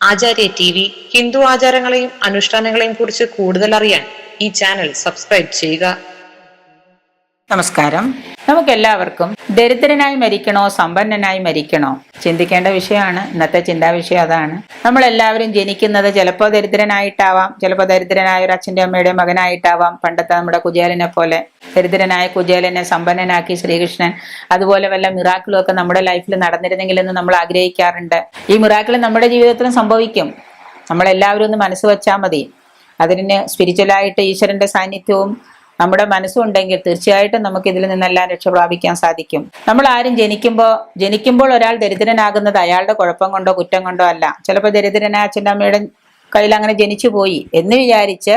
ആചാര്യ T V Hindu ആചാരങ്ങളെയും അനുഷ്ഠാനങ്ങളെയും കുറിച്ച് കൂടുതൽ അറിയാൻ ഈ ചാനൽ സബ്സ്ക്രൈബ് ചെയ്യുക. നമസ്കാരം. നമുക്കെല്ലാവർക്കും ദരിദ്രനായി മരിക്കണോ സമ്പന്നനായി മരിക്കണോ? ചിന്തിക്കേണ്ട വിഷയമാണ്. ഇന്നത്തെ ചിന്താ വിഷയം അതാണ്. നമ്മളെല്ലാവരും ജനിക്കുന്നത് ചിലപ്പോൾ ദരിദ്രനായിട്ടാവാം ചിലപ്പോൾ ദരിദ്രനായ ഒരു അച്ഛന്റെ അമ്മയുടെ മകനായിട്ടാവാം. പണ്ടത്തെ നമ്മുടെ കുചേലനെ പോലെ ദരിദ്രനായ കുചേലനെ സമ്പന്നനാക്കി ശ്രീകൃഷ്ണൻ അതുപോലെ വല്ല മിറാക്കിളും ഒക്കെ നമ്മുടെ ലൈഫിൽ നടന്നിരുന്നെങ്കിലെന്ന് നമ്മൾ ആഗ്രഹിക്കാറുണ്ട്. ഈ മിറാക്കിൾ നമ്മുടെ ജീവിതത്തിലും സംഭവിക്കും. നമ്മളെല്ലാവരും ഒന്ന് മനസ്സ് വെച്ചാൽ മതി. അതിന് സ്പിരിച്വലായിട്ട് ഈശ്വരന്റെ സാന്നിധ്യവും നമ്മുടെ മനസ്സുണ്ടെങ്കിൽ തീർച്ചയായിട്ടും നമുക്ക് ഇതിൽ നിന്നെല്ലാം രക്ഷപ്രാപിക്കാൻ സാധിക്കും. നമ്മൾ ആരും ജനിക്കുമ്പോൾ ജനിക്കുമ്പോൾ ഒരാൾ ദരിദ്രനാകുന്നത് അയാളുടെ കുഴപ്പം കൊണ്ടോ കുറ്റം കൊണ്ടോ അല്ല. ചിലപ്പോൾ ദരിദ്രനായ അച്ഛന്റെ അമ്മയുടെ കയ്യിൽ അങ്ങനെ ജനിച്ചു പോയി എന്ന് വിചാരിച്ച്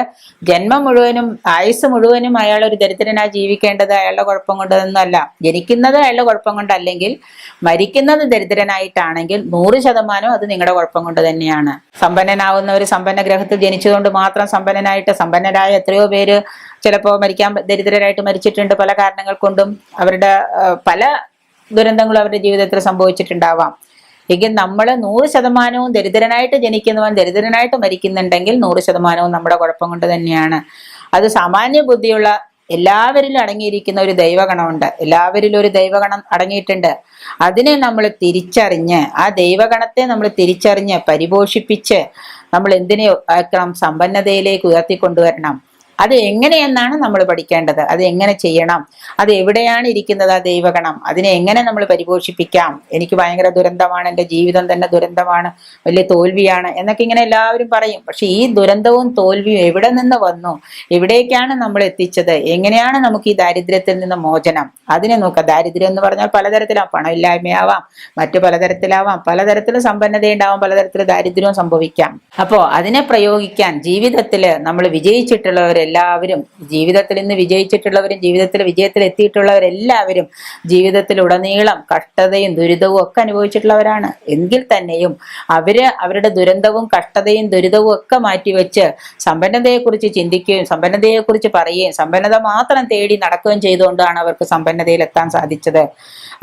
ജന്മം മുഴുവനും ആയുസ് മുഴുവനും അയാൾ ഒരു ദരിദ്രനായി ജീവിക്കേണ്ടത് അയാളുടെ കുഴപ്പം കൊണ്ടൊന്നുമല്ല ജനിക്കുന്നത് അയാളുടെ കുഴപ്പം കൊണ്ടല്ലെങ്കിൽ മരിക്കുന്നത് ദരിദ്രനായിട്ടാണെങ്കിൽ നൂറ് ശതമാനം അത് നിങ്ങളുടെ കുഴപ്പം കൊണ്ട് തന്നെയാണ്. സമ്പന്നനാവുന്ന ഒരു സമ്പന്ന ഗ്രഹത്തിൽ ജനിച്ചതുകൊണ്ട് മാത്രം സമ്പന്നനായിട്ട് സമ്പന്നരായ എത്രയോ പേര് ചിലപ്പോൾ മരിക്കാൻ ദരിദ്രരായിട്ട് മരിച്ചിട്ടുണ്ട് പല കാരണങ്ങൾ കൊണ്ടും. അവരുടെ പല ദുരന്തങ്ങളും അവരുടെ ജീവിതത്തിൽ സംഭവിച്ചിട്ടുണ്ടാവാം. എങ്കിൽ നമ്മൾ നൂറ് ശതമാനവും ദരിദ്രനായിട്ട് ജനിക്കുന്നവൻ ദരിദ്രനായിട്ട് മരിക്കുന്നുണ്ടെങ്കിൽ നൂറ് ശതമാനവും നമ്മുടെ കുഴപ്പം കൊണ്ട് തന്നെയാണ്. അത് സാമാന്യ ബുദ്ധിയുള്ള എല്ലാവരിലും അടങ്ങിയിരിക്കുന്ന ഒരു ദൈവഗണമുണ്ട്. എല്ലാവരിലും ഒരു ദൈവഗണം അടങ്ങിയിട്ടുണ്ട്. അതിനെ നമ്മൾ തിരിച്ചറിഞ്ഞ് ആ ദൈവഗണത്തെ നമ്മൾ തിരിച്ചറിഞ്ഞ് പരിപോഷിപ്പിച്ച് നമ്മൾ എന്തിനെ സമ്പന്നതയിലേക്ക് ഉയർത്തിക്കൊണ്ടുവരണം. അത് എങ്ങനെയെന്നാണ് നമ്മൾ പഠിക്കേണ്ടത്? അത് എങ്ങനെ ചെയ്യണം? അത് എവിടെയാണ് ഇരിക്കുന്നത് ആ ദൈവഗണം? അതിനെ എങ്ങനെ നമ്മൾ പരിപോഷിപ്പിക്കാം? എനിക്ക് ഭയങ്കര ദുരന്തമാണ് എന്റെ ജീവിതം തന്നെ ദുരന്തമാണ് വലിയ തോൽവിയാണ് എന്നൊക്കെ ഇങ്ങനെ എല്ലാവരും പറയും. പക്ഷെ ഈ ദുരന്തവും തോൽവിയും എവിടെ നിന്ന് വന്നു? എവിടേക്കാണ് നമ്മൾ എത്തിച്ചത്? എങ്ങനെയാണ് നമുക്ക് ഈ ദാരിദ്ര്യത്തിൽ നിന്ന് മോചനം? അതിനെ നോക്കാം. ദാരിദ്ര്യം എന്ന് പറഞ്ഞാൽ പലതരത്തിലാവാം പണമില്ലായ്മയാവാം മറ്റു പലതരത്തിലാവാം. പലതരത്തിലും സമ്പന്നതയുണ്ടാവാം പലതരത്തിലും ദാരിദ്ര്യവും സംഭവിക്കാം. അപ്പോൾ അതിനെ പ്രയോഗിക്കാൻ ജീവിതത്തിൽ നമ്മൾ വിജയിച്ചിട്ടുള്ളവരെല്ലാവരും ജീവിതത്തിൽ ഇന്ന് വിജയിച്ചിട്ടുള്ളവരും ജീവിതത്തിൽ വിജയത്തിൽ എത്തിയിട്ടുള്ളവരെല്ലാവരും ജീവിതത്തിൽ ഉടനീളം കഷ്ടതയും ദുരിതവും ഒക്കെ അനുഭവിച്ചിട്ടുള്ളവരാണ്. എങ്കിൽ തന്നെയും അവർ അവരുടെ ദുരന്തവും കഷ്ടതയും ദുരിതവും ഒക്കെ മാറ്റിവെച്ച് സമ്പന്നതയെക്കുറിച്ച് ചിന്തിക്കുകയും സമ്പന്നതയെക്കുറിച്ച് പറയുകയും സമ്പന്നത മാത്രം തേടി നടക്കുകയും ചെയ്തുകൊണ്ടാണ് അവർക്ക് സമ്പന്നതയിൽ എത്താൻ സാധിച്ചത്.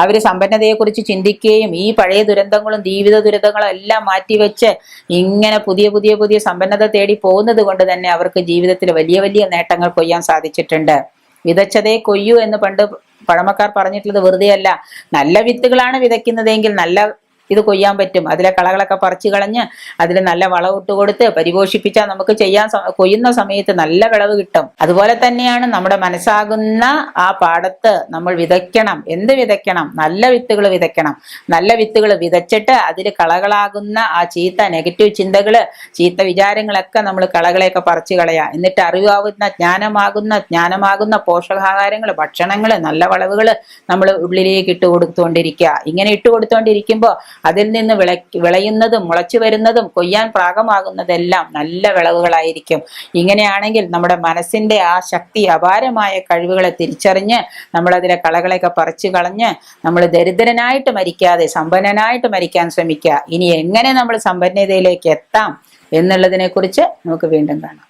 അവർ സമ്പന്നതയെക്കുറിച്ച് ചിന്തിക്കുകയും ഈ പഴയ ദുരന്തങ്ങളും ജീവിത ദുരിതങ്ങളും എല്ലാം മാറ്റിവെച്ച് ഇങ്ങനെ പുതിയ പുതിയ പുതിയ സമ്പന്നത തേടി പോകുന്നത് കൊണ്ട് തന്നെ അവർക്ക് ജീവിതത്തിൽ വലിയ നേട്ടങ്ങൾ കൊയ്യാൻ സാധിച്ചിട്ടുണ്ട്. വിതച്ചതേ കൊയ്യൂ എന്ന് പണ്ട് പഴമക്കാർ പറഞ്ഞിട്ടുള്ളത് വെറുതെയല്ല. നല്ല വിത്തുകളാണ് വിതയ്ക്കുന്നതെങ്കിൽ നല്ല ഇത് കൊയ്യാൻ പറ്റും. അതിലെ കളകളൊക്കെ പറിച്ചു കളഞ്ഞ് അതിൽ നല്ല വളമിട്ട് കൊടുത്ത് പരിപോഷിപ്പിച്ചാൽ നമുക്ക് ചെയ്യാൻ കൊയ്യുന്ന സമയത്ത് നല്ല വിളവ് കിട്ടും. അതുപോലെ തന്നെയാണ് നമ്മുടെ മനസ്സാകുന്ന ആ പാടത്ത് നമ്മൾ വിതയ്ക്കണം. എന്ത് വിതയ്ക്കണം? നല്ല വിത്തുകൾ വിതയ്ക്കണം. നല്ല വിത്തുകൾ വിതച്ചിട്ട് അതിൽ കളകളാകുന്ന ആ ചീത്ത നെഗറ്റീവ് ചിന്തകൾ ചീത്ത വിചാരങ്ങളൊക്കെ നമ്മൾ കളകളെയൊക്കെ പറിച്ചു കളയാ. എന്നിട്ട് അറിവാകുന്ന ജ്ഞാനമാകുന്ന ജ്ഞാനമാകുന്ന പോഷകാഹാരങ്ങൾ ഭക്ഷണങ്ങൾ നല്ല വളവുകൾ നമ്മൾ ഉള്ളിലേക്ക് ഇട്ട് കൊടുത്തുകൊണ്ടിരിക്കുക ഇങ്ങനെ ഇട്ട് കൊടുത്തുകൊണ്ടിരിക്കുമ്പോൾ അതിൽ നിന്ന് വിള വിളയുന്നതും മുളച്ചു വരുന്നതും കൊയ്യാൻ പ്രാകമാകുന്നതെല്ലാം നല്ല വിളവുകളായിരിക്കും. ഇങ്ങനെയാണെങ്കിൽ നമ്മുടെ മനസ്സിന്റെ ആ ശക്തി അപാരമായ കഴിവുകളെ തിരിച്ചറിഞ്ഞ് നമ്മളതിലെ കളകളെയൊക്കെ പറിച്ചു കളഞ്ഞ് നമ്മൾ ദരിദ്രനായിട്ട് മരിക്കാതെ സമ്പന്നനായിട്ട് മരിക്കാൻ ശ്രമിക്കുക. ഇനി എങ്ങനെ നമ്മൾ സമ്പന്നതയിലേക്ക് എത്താം എന്നുള്ളതിനെക്കുറിച്ച് നമുക്ക് വീണ്ടും കാണാം.